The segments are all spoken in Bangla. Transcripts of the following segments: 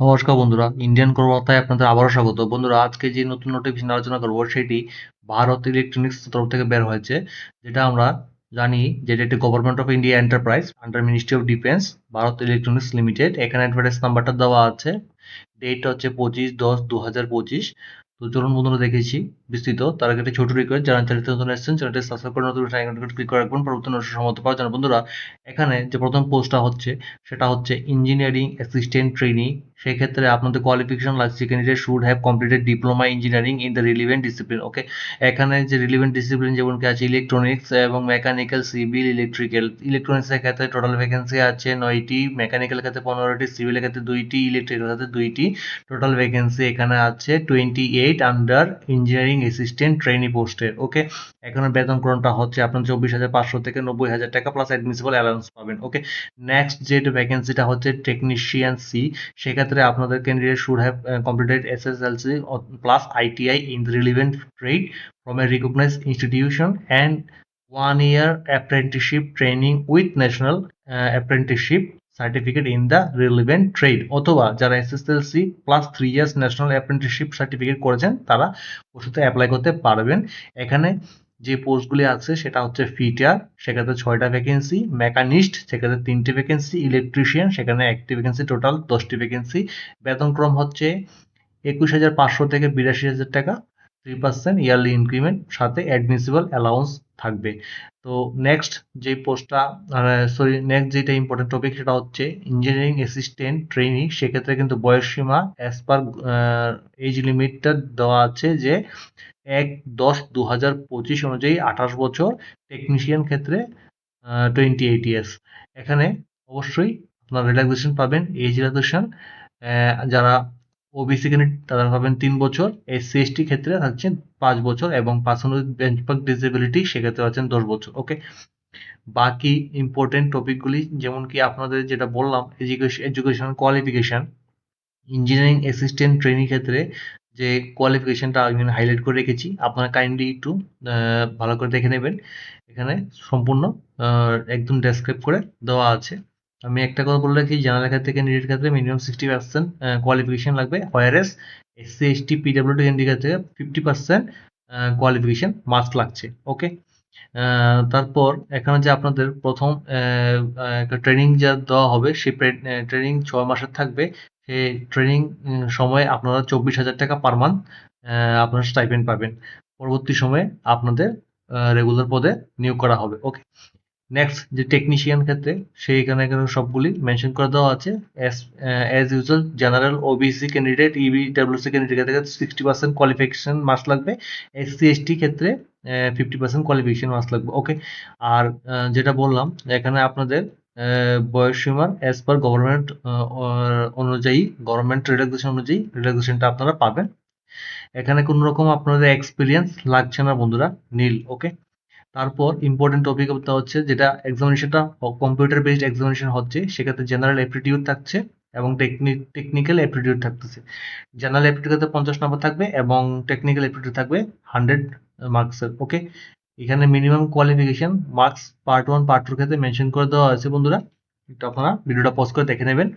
নমস্কার বন্ধুরা ইন্ডিয়ান কর্মকর্তায় আপনাদের আবারও স্বাগত। বন্ধুরা, আজকে যে নতুন নোটিফিকেশন আলোচনা করব, সেটি ভারত ইলেকট্রনিক্স তরফ থেকে বের হয়েছে, যেটা আমরা জানি যেটা একটি government of India enterprise under ministry of defence Bharat electronics limited এখানে অ্যাডভার্টাইজ নাম্বারটা দেওয়া আছে ডেট হচ্ছে পঁচিশ দশ দু হাজার পঁচিশ। তো চলুন বন্ধুরা দেখেছি বিস্তৃত। তার একটি ছোট রিকোয়েস্ট যারা চ্যানেলটি নতুন এসেছেন চ্যানেলটি সাবস্ক্রাইব করে নতুন আইকনটি ক্লিক করে রাখবেন। পরবর্তী নোটিফিকেশন সমস্ত পাওয়ার জন্য বন্ধুরা, এখানে যে প্রথম পোস্টটা হচ্ছে, সেটা হচ্ছে ইঞ্জিনিয়ারিং অ্যাসিস্ট্যান্ট ট্রেনি সেই ক্ষেত্রে আপনাদের কোয়ালিফিকেশন লাগছে candidate should have completed diploma engineering in the relevant discipline okay এখানে যে রিলিভেন্ট ডিসিপ্লিন যেমন কি আছে ইলেকট্রনিক্স এবং মেকানিক্যাল সিভিল ইলেকট্রিক্যাল ইলেকট্রনিক্সের ক্ষেত্রে টোটাল ভ্যাকেন্সি আছে নয়টি মেকানিক্যাল ক্ষেত্রে পনেরোটি সিভিলের ক্ষেত্রে দুইটি ইলেকট্রিক্যাল ক্ষেত্রে দুইটি। টোটাল ভ্যাকেন্সি এখানে আছে twenty eight under engineering assistant trainee পোস্টের ওকে এখানে বেতনক্রমটা হচ্ছে আপনার চব্বিশ হাজার পাঁচশো থেকে নব্বই হাজার টাকা প্লাস অ্যাডমিসিবল অ্যালাউন্স পাবেন ওকে নেক্সট যে ভ্যাকেন্সিটা হচ্ছে টেকনিশিয়ান সি সেক্ষেত্রে আপনাদের candidate should have completed C plus ITI in relevant trade from a recognise institution and one year apprenticeship training with national apprenticeship certificate in the relevant trade অথবা যারা SSLC plus three years national apprenticeship certificate করেছেন, তারা ওষুধে অ্যাপ্লাই করতে পারবেন। এখানে যে পোস্টগুলি আছে, সেটা হচ্ছে ফিটার সেক্ষেত্রে ছয়টা ভ্যাকেন্সি মেকানিস্ট সেক্ষেত্রে তিনটি ভ্যাকেন্সি ইলেকট্রিশিয়ান সেখানে একটি ভ্যাকেন্সি টোটাল দশটি ভ্যাকেন্সি বেতনক্রম হচ্ছে একুশ হাজার পাঁচশো থেকে বিরাশি হাজার টাকা থ্রি পার্সেন্ট ইয়ারলি ইনক্রিমেন্ট সাথে অ্যাডমিসিবল অ্যালাউন্স থাকবে। তো নেক্সট যে পোস্টটা সরি নেক্সট যেটা ইম্পর্টেন্ট টপিক সেটা হচ্ছে ইঞ্জিনিয়ারিং অ্যাসিস্ট্যান্ট ট্রেনিং সেক্ষেত্রে কিন্তু বয়সসীমা অ্যাজ পার এজ লিমিটটা দেওয়া আছে যে এক দশ দু হাজার পঁচিশ অনুযায়ী আঠাশ বছর টেকনিশিয়ান ক্ষেত্রে টোয়েন্টি এইট ইয়ার্স এখানে অবশ্যই আপনার রিল্যাক্সেশন পাবেন এজ রিল্যাক্সেশন যারা ওবিসি ক্যান্ডিডেট তারা পাবেন তিন বছর এসসি এসটি ক্ষেত্রে থাকছে পাঁচ বছর এবং পার্সোনাল বেঞ্চমার্ক ডিসেবিলিটি সেক্ষেত্রে আছেন দশ বছর ওকে বাকি ইম্পর্টেন্ট টপিকগুলি যেমন কি আপনাদের যেটা বললাম education education qualification engineering assistant training ক্ষেত্রে যে কোয়ালিফিকেশনটা আমি হাইলাইট করে রেখেছি, আপনারা কাইন্ডলি একটু ভালো করে দেখে নেবেন। এখানে সম্পূর্ণ একদম ডেসক্রাইব করে দেওয়া আছে। আমি একটা কথা বলে রাখি জেনারেল ক্ষেত্রে ক্যান্ডিডেট ক্ষেত্রে মিনিমাম সিক্সটি পার্সেন্ট কোয়ালিফিকেশন লাগবে ওয়ারএস এসসি এসটি পিডাব্লিউডি ক্যান্ডিডেট ক্ষেত্রে ফিফটি পার্সেন্ট কোয়ালিফিকেশন মাস্ক লাগছে ওকে তারপর এখানে যে আপনাদের প্রথম ট্রেনিং যা দেওয়া হবে, সেই ট্রেনিং ছয় মাসের থাকবে। সেই ট্রেনিং সময়ে আপনারা চব্বিশ হাজার টাকা পার মান্থ আপনারা স্টাইপেন্ড পাবেন। পরবর্তী সময়ে আপনাদের রেগুলার পদে নিয়োগ করা হবে ওকে নেক্সট যে টেকনিশিয়ান ক্ষেত্রে সেইখানে এখানে এখানে সবগুলি মেনশন করে দেওয়া আছে। As usual general OBC candidate EB WC candidate ক্ষেত্রে সিক্সটি পার্সেন্ট কোয়ালিফিকেশন মার্কস লাগবে। এসসি এসটি ক্ষেত্রে ফিফটি পার্সেন্ট কোয়ালিফিকেশন মার্কস লাগবে। ওকে আর যেটা বললাম, এখানে আপনাদের বয়সসীমার অ্যাজ পার গভর্নমেন্ট অনুযায়ী গভর্নমেন্ট রিল্যাক্সেশন অনুযায়ী রিল্যাক্সেশনটা আপনারা পাবেন। এখানে কোনো রকম আপনাদের এক্সপিরিয়েন্স লাগছে না বন্ধুরা, নীল। ওকে তারপর ইম্পর্টেন্ট টপিক হচ্ছে যেটা এক্সামিনেশনটা কম্পিউটার বেসড এক্সামিনেশন হচ্ছে, সেক্ষেত্রে জেনারেল অ্যাপটিটিউড থাকছে এবং টেকনিক্যাল অ্যাপটিটিউড থাকতেছে। জেনারেল অ্যাপটিটিউডে পঞ্চাশ নম্বর থাকবে এবং টেকনিক্যাল অ্যাপটিটিউড থাকবে হান্ড্রেড মার্কসের ওকে এখানে minimum qualification marks part one part টুর ক্ষেত্রে মেনশন করে দেওয়া আছে বন্ধুরা। একটু আপনারা ভিডিওটা পজ করে দেখে নেবেন।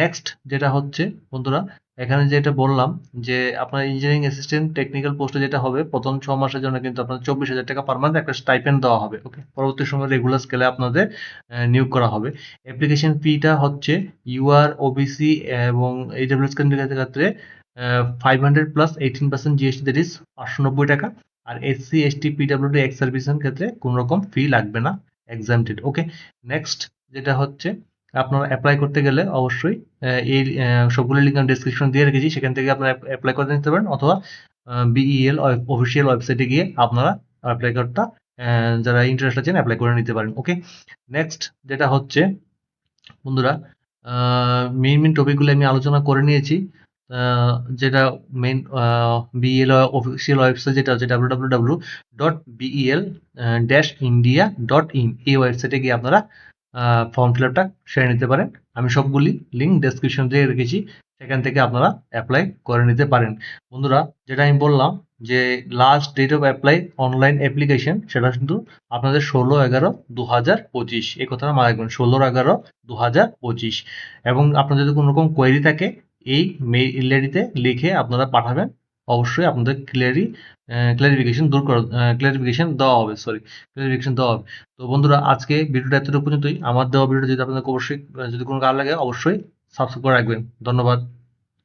নেক্সট যেটা হচ্ছে বন্ধুরা এখানে যেটা বললাম যে আপনার ইঞ্জিনিয়ারিং অ্যাসিস্ট্যান্ট টেকনিক্যাল পোস্টে যেটা হবে, প্রথম ছ মাসের জন্য কিন্তু আপনার চব্বিশ হাজার টাকা পার মান্থ একটা স্টাইপেন্ড দেওয়া হবে ওকে পরবর্তী সময় রেগুলার স্কেলে আপনাদের নিয়োগ করা হবে। অ্যাপ্লিকেশন ফিটা হচ্ছে ইউআর ওবিসি এবং এইডব্লিউএস ক্যান্ডিডেটের ক্ষেত্রে five hundred plus eighteen percent GST that is পাঁচশো নব্বই টাকা। আর এসসি এসটি পিডাব্লিউডি এক্স সার্ভিসের ক্ষেত্রে কোনো রকম ফি লাগবে না এক্সামটেড ওকে নেক্সট যেটা হচ্ছে আপনারা অ্যাপ্লাই করতে গেলে অবশ্যই এই সবগুলো লিঙ্ক আমি ডিসক্রিপশন দিয়ে রেখেছি, সেখান থেকে আপনারা অ্যাপ্লাই করে নিতে পারেন, অথবা বিইএল অফিসিয়াল ওয়েবসাইটে গিয়ে আপনারা অ্যাপ্লাই কার্ডটা যারা ইন্টারেস্ট আছেন অ্যাপ্লাই করে নিতে পারেন ওকে নেক্সট যেটা হচ্ছে, বন্ধুরা মেইন মেইন টপিকগুলো আমি আলোচনা করে নিয়েছি যেটা মেইন বিএল অফিসিয়াল ওয়েবসাইট যেটা হচ্ছে W W W dot BEL dash India dot in এই ওয়েবসাইটে গিয়ে আপনারা ফর্ম ফিল আপটা সেরে নিতে পারেন। আমি সবগুলি লিঙ্ক ডেসক্রিপশন দিয়ে রেখেছি, সেখান থেকে আপনারা অ্যাপ্লাই করে নিতে পারেন। বন্ধুরা, যেটা আমি বললাম যে last date of apply online application সেটা কিন্তু আপনাদের ষোলো এগারো দু হাজার পঁচিশ, এই কথাটা মাথায় রাখবেন, ষোলো এগারো দু হাজার পঁচিশ। এবং আপনার যদি কোনো রকম কোয়েরি থাকে, এই মেইল আইডিতে লিখে আপনারা পাঠাবেন অবশ্যই আপনাদের ক্লিয়ারি ক্লারিফিকেশন দূর করা ক্লারিফিকেশন দেওয়া হবে সরি ক্লারিফিকেশন দেওয়া হবে। তো বন্ধুরা, আজকে ভিডিওটা এতটুকু পর্যন্তই। আমার দেওয়া ভিডিওটা যদি আপনাদের অবশ্যই যদি কোনো কাজ লাগে, অবশ্যই সাবস্ক্রাইব করে রাখবেন। ধন্যবাদ।